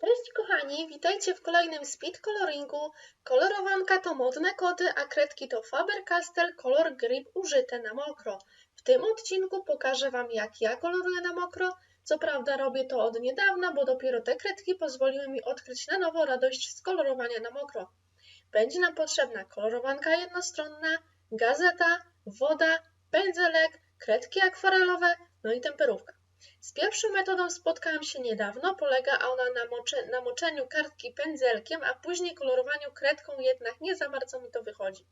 Cześć kochani, witajcie w kolejnym speed coloringu. Kolorowanka to modne kody, a kredki to Faber-Castell Color Grip użyte na mokro. W tym odcinku pokażę Wam jak ja koloruję na mokro. Co prawda robię to od niedawna, bo dopiero te kredki pozwoliły mi odkryć na nowo radość z kolorowania na mokro. Będzie nam potrzebna kolorowanka jednostronna, gazeta, woda, pędzelek, kredki akwarelowe, no i temperówka. Z pierwszą metodą spotkałam się niedawno. Polega ona na, mocze, na moczeniu kartki pędzelkiem, a później kolorowaniu kredką, jednak nie za bardzo mi to wychodzi.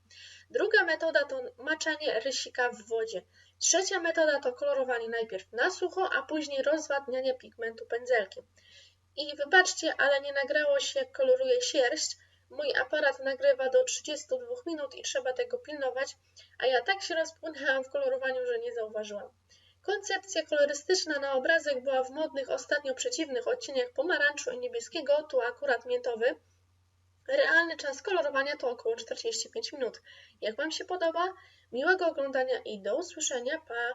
Druga metoda to maczenie rysika w wodzie. Trzecia metoda to kolorowanie najpierw na sucho, a później rozwadnianie pigmentu pędzelkiem. I wybaczcie, ale nie nagrało się jak koloruję sierść. Mój aparat nagrywa do 32 minut i trzeba tego pilnować, a ja tak się rozpłynęłam w kolorowaniu, że nie zauważyłam. Koncepcja kolorystyczna na obrazek była w modnych ostatnio przeciwnych odcieniach pomarańczu i niebieskiego, tu akurat miętowy. Realny czas kolorowania to około 45 minut. Jak Wam się podoba? Miłego oglądania i do usłyszenia. Pa!